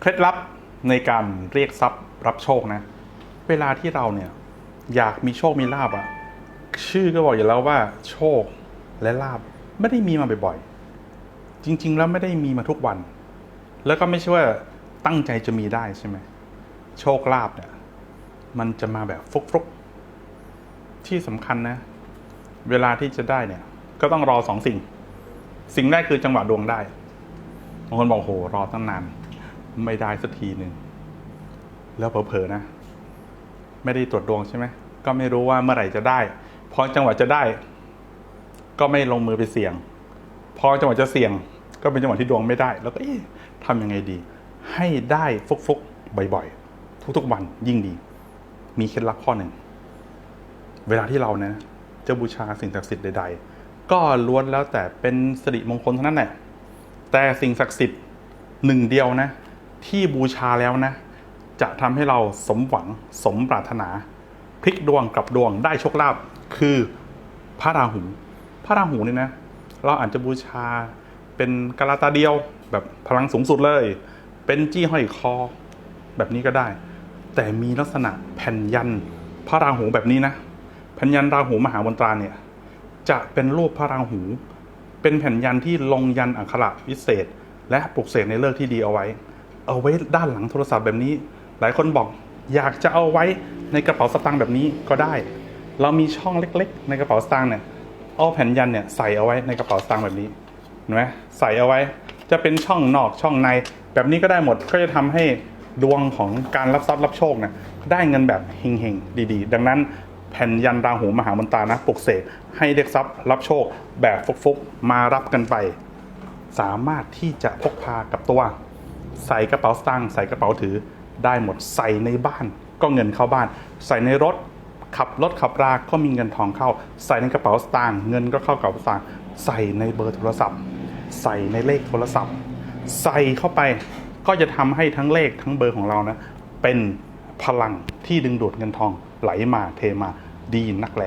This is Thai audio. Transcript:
เคล็ดลับในการเรียกทรัพย์รับโชคนะ เวลาที่เราเนี่ยอยากมีโชคมีลาบอะชื่อก็บอกอยู่แล้วว่า โชคและลาบไม่ได้มีมาบ่อยๆ จริง ๆ แล้วไม่ได้มีมาทุกวัน แล้วก็ไม่ใช่ว่าตั้งใจจะมีได้ใช่ไหมโชคลาบเนี่ยมันจะมาแบบฟุกๆที่สำคัญนะ เวลาที่จะได้เนี่ย ก็ต้องรอสองสิ่ง สิ่งแรกคือจังหวะดวงได้บางคนบอกโหรอตั้งนาน ไม่ได้สักทีหนึ่งแล้วเผลอๆนะ ไม่ได้ตรวจดวงใช่ไหมก็ไม่รู้ว่าเมื่อไหร่จะได้พอจังหวะจะได้ ก็ไม่ลงมือไปเสี่ยง พอจังหวะจะเสี่ยง ก็เป็นจังหวะที่ดวงไม่ได้ แล้วก็เอ๊ะทำยังไงดี ให้ได้ฟุกๆบ่อยๆทุกๆวันยิ่งดี มีเคล็ดลับข้อหนึ่งเวลาที่เรานะจะบูชาสิ่งศักดิ์สิทธิ์ใด ๆ ก็ล้วนแล้วแต่เป็นสิริมงคลเท่านั้นแหละแต่สิ่งศักดิ์สิทธิ์หนึ่งเดียวนะ ที่บูชาแล้วนะ จะทำให้เราสมหวังสมปรารถนาพลิกดวงกลับดวงได้โชคลาภคือพระราหู พระราหูเนี่ยนะ เราอาจจะบูชาเป็นกะลาตาเดียว แบบพลังสูงสุดเลย เป็นจี้ห้อยคอ แบบนี้ก็ได้ แต่มีลักษณะแผ่นยันพระราหูแบบนี้นะแผ่นยันราหูมหามนตราเนี่ย จะเป็นรูปพระราหู เป็นแผ่นยันที่ลงยันอักขระวิเศษ และปลุกเสกในเลิกที่ดีเอาไว้ เอาไว้ด้านหลังโทรศัพท์แบบนี้ หลายคนบอกอยากจะเอาไว้ในกระเป๋าสตางค์แบบนี้ก็ได้ เรามีช่องเล็ก ๆ ในกระเป๋าสตางค์เนี่ยเอาแผ่นยันเนี่ยใส่เอาไว้ในกระเป๋าสตางค์แบบนี้เห็นไหมใส่เอาไว้จะเป็นช่องนอกช่องใน แบบนี้ก็ได้หมดก็จะทำให้ดวงของการรับทรัพย์รับโชคเนี่ยได้เงินแบบเฮงๆดีๆ ดังนั้นแผ่นยันราหูมหามนตานะปลุกเสกให้เรียกทรัพย์รับโชคแบบฟุกๆมารับกันไป สามารถที่จะพกพากับตัว ใส่กระเป๋าสตางค์ใส่กระเป๋าถือได้หมดใส่ในบ้าน ก็เงินเข้าบ้าน ใส่ในรถขับรถขับราก็มีเงินทองเข้า ใส่ในกระเป๋าสตางค์เงินก็เข้ากระเป๋าสตางค์ใส่ในเบอร์โทรศัพท์ ใส่ในเลขโทรศัพท์ ใส่เข้าไปก็จะทำให้ทั้งเลขทั้งเบอร์ของเรานะเป็นพลังที่ดึงดูดเงินทองไหลมาเทมาดีนักแล